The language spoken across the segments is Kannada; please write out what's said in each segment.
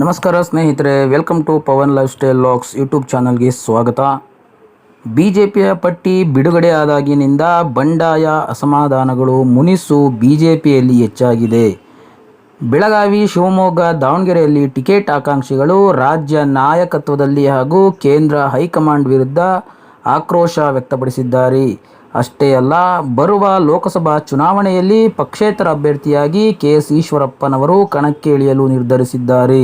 ನಮಸ್ಕಾರ ಸ್ನೇಹಿತರೆ welcome to Pavan lifestyle locks YouTube ಚಾನಲ್ಗೆ ಸ್ವಾಗತ. ಬಿ ಜೆ ಪಿಯ ಪಟ್ಟಿ ಬಿಡುಗಡೆ ಆದಾಗಿನಿಂದ ಬಂಡಾಯ ಅಸಮಾಧಾನಗಳು ಮುನಿಸು ಬಿ ಜೆ ಪಿಯಲ್ಲಿ ಹೆಚ್ಚಾಗಿದೆ. ಬೆಳಗಾವಿ, ಶಿವಮೊಗ್ಗ, ದಾವಣಗೆರೆಯಲ್ಲಿ ಟಿಕೆಟ್ ಆಕಾಂಕ್ಷಿಗಳು ರಾಜ್ಯ ನಾಯಕತ್ವದಲ್ಲಿ ಹಾಗೂ ಕೇಂದ್ರ ಹೈಕಮಾಂಡ್ ವಿರುದ್ಧ ಆಕ್ರೋಶ ವ್ಯಕ್ತಪಡಿಸಿದ್ದಾರೆ. ಅಷ್ಟೇ ಅಲ್ಲ, ಬರುವ ಲೋಕಸಭಾ ಚುನಾವಣೆಯಲ್ಲಿ ಪಕ್ಷೇತರ ಅಭ್ಯರ್ಥಿಯಾಗಿ ಕೆ ಎಸ್ ಈಶ್ವರಪ್ಪನವರು ಕಣಕ್ಕೆ ಇಳಿಯಲು ನಿರ್ಧರಿಸಿದ್ದಾರೆ.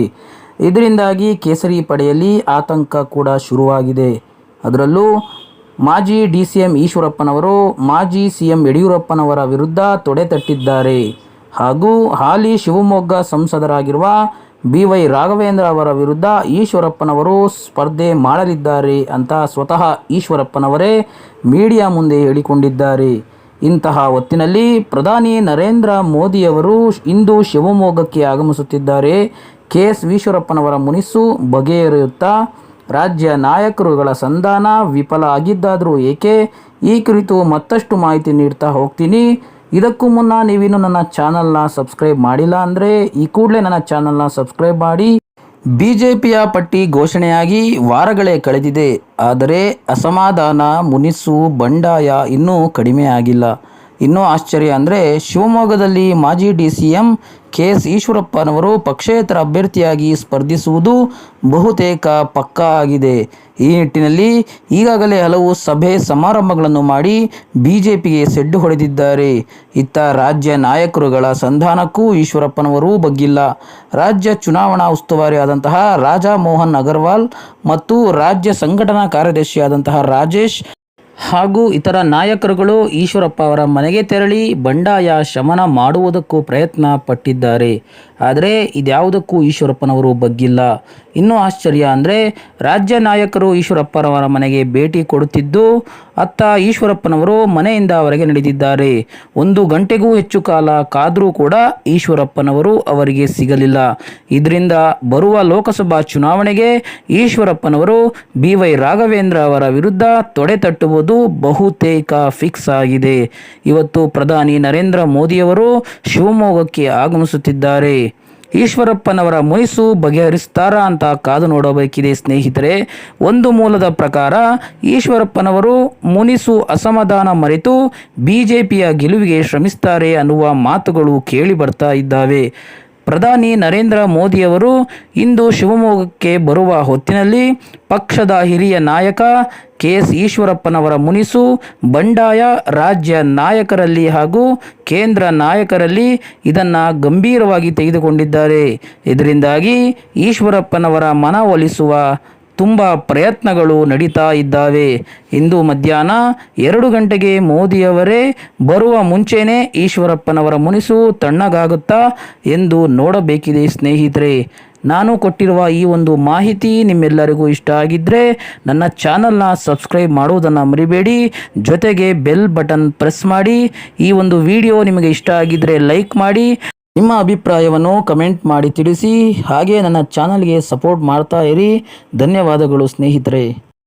ಇದರಿಂದಾಗಿ ಕೇಸರಿ ಪಡೆಯಲ್ಲಿ ಆತಂಕ ಕೂಡ ಶುರುವಾಗಿದೆ. ಅದರಲ್ಲೂ ಮಾಜಿ ಡಿ ಸಿ ಎಂ ಈಶ್ವರಪ್ಪನವರು ಮಾಜಿ ಸಿ ಎಂ ಯಡಿಯೂರಪ್ಪನವರ ವಿರುದ್ಧ ತೊಡೆತಟ್ಟಿದ್ದಾರೆ ಹಾಗೂ ಹಾಲಿ ಶಿವಮೊಗ್ಗ ಸಂಸದರಾಗಿರುವ ಬಿ ವೈ ರಾಘವೇಂದ್ರ ಅವರ ವಿರುದ್ಧ ಈಶ್ವರಪ್ಪನವರು ಸ್ಪರ್ಧೆ ಮಾಡಲಿದ್ದಾರೆ ಅಂತ ಸ್ವತಃ ಈಶ್ವರಪ್ಪನವರೇ ಮೀಡಿಯಾ ಮುಂದೆ ಹೇಳಿಕೊಂಡಿದ್ದಾರೆ. ಇಂತಹ ಹೊತ್ತಿನಲ್ಲಿ ಪ್ರಧಾನಿ ನರೇಂದ್ರ ಮೋದಿಯವರು ಇಂದು ಶಿವಮೊಗ್ಗಕ್ಕೆ ಆಗಮಿಸುತ್ತಿದ್ದಾರೆ. ಕೆ ಎಸ್ ಈಶ್ವರಪ್ಪನವರ ಮುನಿಸು ಬಗೆಹರಿಯುತ್ತಾ ರಾಜ್ಯ ನಾಯಕರುಗಳ ಸಂಧಾನ ವಿಫಲ ಆಗಿದ್ದಾದರೂ ಏಕೆ? ಈ ಕುರಿತು ಮತ್ತಷ್ಟು ಮಾಹಿತಿ ನೀಡ್ತಾ ಹೋಗ್ತೀನಿ. ಇದಕ್ಕೂ ಮುನ್ನ ನೀವಿನ್ನು ನನ್ನ ಚಾನಲ್ನ ಸಬ್ಸ್ಕ್ರೈಬ್ ಮಾಡಿಲ್ಲ ಅಂದರೆ ಈ ಕೂಡಲೇ ನನ್ನ ಚಾನಲ್ನ ಸಬ್ಸ್ಕ್ರೈಬ್ ಮಾಡಿ. ಬಿ ಜೆ ಪಿಯ ಪಟ್ಟಿ ಘೋಷಣೆಯಾಗಿ ವಾರಗಳೇ ಕಳೆದಿದೆ. ಆದರೆ ಅಸಮಾಧಾನ, ಮುನಿಸು, ಬಂಡಾಯ ಇನ್ನೂ ಕಡಿಮೆ ಆಗಿಲ್ಲ ಇನ್ನೂ ಆಶ್ಚರ್ಯ ಅಂದರೆ ಶಿವಮೊಗ್ಗದಲ್ಲಿ ಮಾಜಿ D C M K S ಈಶ್ವರಪ್ಪನವರು ಪಕ್ಷೇತರ ಅಭ್ಯರ್ಥಿಯಾಗಿ ಸ್ಪರ್ಧಿಸುವುದು ಬಹುತೇಕ ಪಕ್ಕಾ ಆಗಿದೆ. ಈ ನಿಟ್ಟಿನಲ್ಲಿ ಈಗಾಗಲೇ ಹಲವು ಸಭೆ ಸಮಾರಂಭಗಳನ್ನು ಮಾಡಿ ಬಿ ಜೆ ಪಿಗೆ ಸೆಡ್ಡು ಹೊಡೆದಿದ್ದಾರೆ. ಇತ್ತ ರಾಜ್ಯ ನಾಯಕರುಗಳ ಸಂಧಾನಕ್ಕೂ ಈಶ್ವರಪ್ಪನವರು ಬಗ್ಗಿಲ್ಲ. ರಾಜ್ಯ ಚುನಾವಣಾ ಉಸ್ತುವಾರಿ ಆದಂತಹ ರಾಜಾ ಮೋಹನ್ ಅಗರ್ವಾಲ್ ಮತ್ತು ರಾಜ್ಯ ಸಂಘಟನಾ ಕಾರ್ಯದರ್ಶಿಯಾದಂತಹ ರಾಜೇಶ್ ಹಾಗೂ ಇತರ ನಾಯಕರುಗಳು ಈಶ್ವರಪ್ಪ ಅವರ ಮನೆಗೆ ತೆರಳಿ ಬಂಡಾಯ ಶಮನ ಮಾಡುವುದಕ್ಕೂ ಪ್ರಯತ್ನ ಪಟ್ಟಿದ್ದಾರೆ. ಆದರೆ ಇದ್ಯಾವುದಕ್ಕೂ ಈಶ್ವರಪ್ಪನವರು ಬಗ್ಗಿಲ್ಲ. ಇನ್ನೂ ಆಶ್ಚರ್ಯ ಅಂದರೆ ರಾಜ್ಯ ನಾಯಕರು ಈಶ್ವರಪ್ಪನವರ ಮನೆಗೆ ಭೇಟಿ ಕೊಡುತ್ತಿದ್ದು, ಅತ್ತ ಈಶ್ವರಪ್ಪನವರು ಮನೆಯಿಂದ ಅವರಿಗೆ ನಡೆದಿದ್ದಾರೆ. ಒಂದು ಗಂಟೆಗೂ ಹೆಚ್ಚು ಕಾಲ ಕಾದರೂ ಕೂಡ ಈಶ್ವರಪ್ಪನವರು ಅವರಿಗೆ ಸಿಗಲಿಲ್ಲ. ಇದರಿಂದ ಬರುವ ಲೋಕಸಭಾ ಚುನಾವಣೆಗೆ ಈಶ್ವರಪ್ಪನವರು ಬಿ ವೈ ರಾಘವೇಂದ್ರ ಅವರ ವಿರುದ್ಧ ತೊಡೆ ತಟ್ಟುವುದು ಬಹುತೇಕ ಫಿಕ್ಸ್ ಆಗಿದೆ. ಇವತ್ತು ಪ್ರಧಾನಿ ನರೇಂದ್ರ ಮೋದಿಯವರು ಶಿವಮೊಗ್ಗಕ್ಕೆ ಆಗಮಿಸುತ್ತಿದ್ದಾರೆ. ಈಶ್ವರಪ್ಪನವರ ಮುನಿಸು ಬಗೆಹರಿಸ್ತಾರಾ ಅಂತ ಕಾದು ನೋಡಬೇಕಿದೆ ಸ್ನೇಹಿತರೆ. ಒಂದು ಮೂಲದ ಪ್ರಕಾರ ಈಶ್ವರಪ್ಪನವರು ಮುನಿಸು ಅಸಮಾಧಾನ ಮರೆತು ಬಿಜೆಪಿಯ ಗೆಲುವಿಗೆ ಶ್ರಮಿಸ್ತಾರೆ ಅನ್ನುವ ಮಾತುಗಳು ಕೇಳಿ ಬರ್ತಾ ಇದ್ದಾವೆ. ಪ್ರಧಾನಿ ನರೇಂದ್ರ ಮೋದಿಯವರು ಇಂದು ಶಿವಮೊಗ್ಗಕ್ಕೆ ಬರುವ ಹೊತ್ತಿನಲ್ಲಿ ಪಕ್ಷದ ಹಿರಿಯ ನಾಯಕ ಕೆ ಎಸ್ ಈಶ್ವರಪ್ಪನವರ ಮುನಿಸು ಬಂಡಾಯ ರಾಜ್ಯ ನಾಯಕರಲ್ಲಿ ಹಾಗೂ ಕೇಂದ್ರ ನಾಯಕರಲ್ಲಿ ಇದನ್ನು ಗಂಭೀರವಾಗಿ ತೆಗೆದುಕೊಂಡಿದ್ದಾರೆ. ಇದರಿಂದಾಗಿ ಈಶ್ವರಪ್ಪನವರ ಮನವೊಲಿಸುವ ತುಂಬ ಪ್ರಯತ್ನಗಳು ನಡೀತಾ ಇದ್ದಾವೆ. ಇಂದು ಮಧ್ಯಾಹ್ನ ಎರಡು ಗಂಟೆಗೆ ಮೋದಿಯವರೇ ಬರುವ ಮುಂಚೆನೇ ಈಶ್ವರಪ್ಪನವರ ಮುನಿಸು ತಣ್ಣಗಾಗುತ್ತಾ ಎಂದು ನೋಡಬೇಕಿದೆ ಸ್ನೇಹಿತರೆ. ನಾನು ಕೊಟ್ಟಿರುವ ಈ ಒಂದು ಮಾಹಿತಿ ನಿಮ್ಮೆಲ್ಲರಿಗೂ ಇಷ್ಟ ಆಗಿದ್ದರೆ ನನ್ನ ಚಾನಲ್ನ ಸಬ್ಸ್ಕ್ರೈಬ್ ಮಾಡುವುದನ್ನು ಮರಿಬೇಡಿ. ಜೊತೆಗೆ ಬೆಲ್ ಬಟನ್ ಪ್ರೆಸ್ ಮಾಡಿ. ಈ ಒಂದು ವಿಡಿಯೋ ನಿಮಗೆ ಇಷ್ಟ ಆಗಿದ್ದರೆ ಲೈಕ್ ಮಾಡಿ. ನಿಮ್ಮ ಅಭಿಪ್ರಾಯವನ್ನು ಕಮೆಂಟ್ ಮಾಡಿ ತಿಳಿಸಿ ಹಾಗೆ ನನ್ನ ಚಾನಲ್ಗೆ ಸಪೋರ್ಟ್ ಮಾಡ್ತಾ ಇರಿ. ಧನ್ಯವಾದಗಳು ಸ್ನೇಹಿತರೆ.